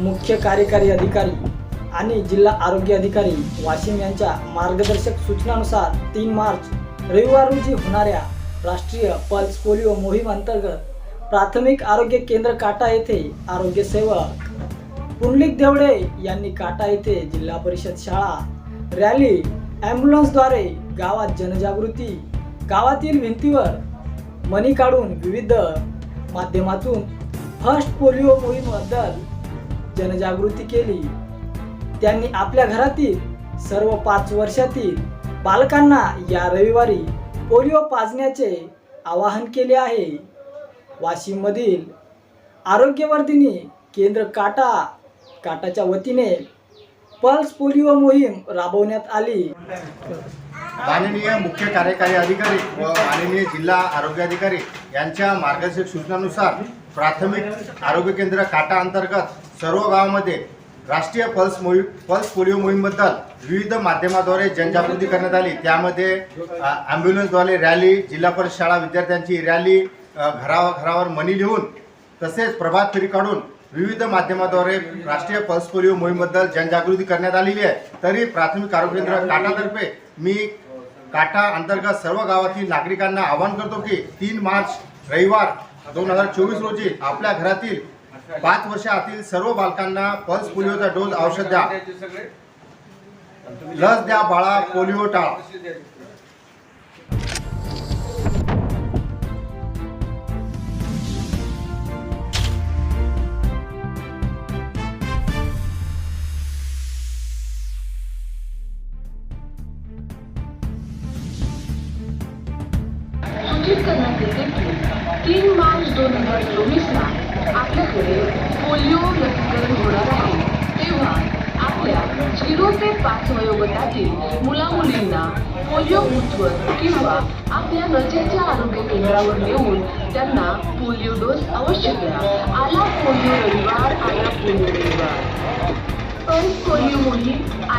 मुख्य कार्यकारी अधिकारी आणि जिल्हा आरोग्य अधिकारी वाशिम यांच्या मार्गदर्शक सूचनानुसार तीन मार्च रविवार रोजी होणाऱ्या राष्ट्रीय पल्स पोलिओ मोहीम अंतर्गत प्राथमिक आरोग्य केंद्र काटा येथे आरोग्य सेवक पुंडलिक देवडे यांनी काटा येथे जिल्हा परिषद शाळा रॅली ॲम्ब्युलन्सद्वारे गावात जनजागृती गावातील भिंतीवर मणी काढून विविध माध्यमातून फर्स्ट पोलिओ मोहीमबद्दल जनजागृती केली. त्यांनी आपल्या घरातील सर्व पाच वर्षातील बालकांना या रविवारी पोलिओ पाजण्याचे आवाहन केले आहे. वाशिममधील आरोग्यवर्धिनी केंद्र काटा काटाच्या वतीने पल्स पोलिओ मोहीम राबवण्यात आली. माननीय मुख्य कार्यकारी अधिकारी व माननीय जिल्हा आरोग्य अधिकारी यांच्या मार्गदर्शक सूचनानुसार प्राथमिक आरोग्य केंद्र काटा अंतर्गत सर्व गावामध्ये राष्ट्रीय पल्स मोहीम पल्स पोलिओ मोहीमबद्दल विविध माध्यमाद्वारे जनजागृती करण्यात आली. त्यामध्ये ॲम्ब्युलन्सद्वारे रॅली जिल्हा परिषद शाळा विद्यार्थ्यांची रॅली घराघरावर मनी लिहून तसेच प्रभात फेरी काढून विविध माध्यमाद्वारे राष्ट्रीय पल्स पोलिओ मोहीमबद्दल जनजागृती करण्यात आलेली आहे. तरी प्राथमिक आरोग्य केंद्र काटातर्फे मी काटा अंतर्गत सर्व गावातील नागरिकांना आवाहन करतो की तीन मार्च रविवार दोन हजार चोवीस रोजी आपल्या घरातील पाच वर्षातील सर्व बालकांना पल्स पोलिओचा डोस औषध द्या. लस द्या बाळा पोलिओ टाळा. निश्चित करण्यात येते की तीन मार्च दोन हजार चोवीसला आपल्याकडे पोलिओ लसीकरण होणार आहे. तेव्हा आपल्या झिरो ते पाच वयोगटातील मुलामुलींना पोलिओ बूथवर किंवा आपल्या नजीकच्या आरोग्य केंद्रावर नेऊन त्यांना पोलिओ डोस अवश्य द्या. आला पोलिओ रविवार आला पोलिओ रविवार. पण पोलिओ मोहीम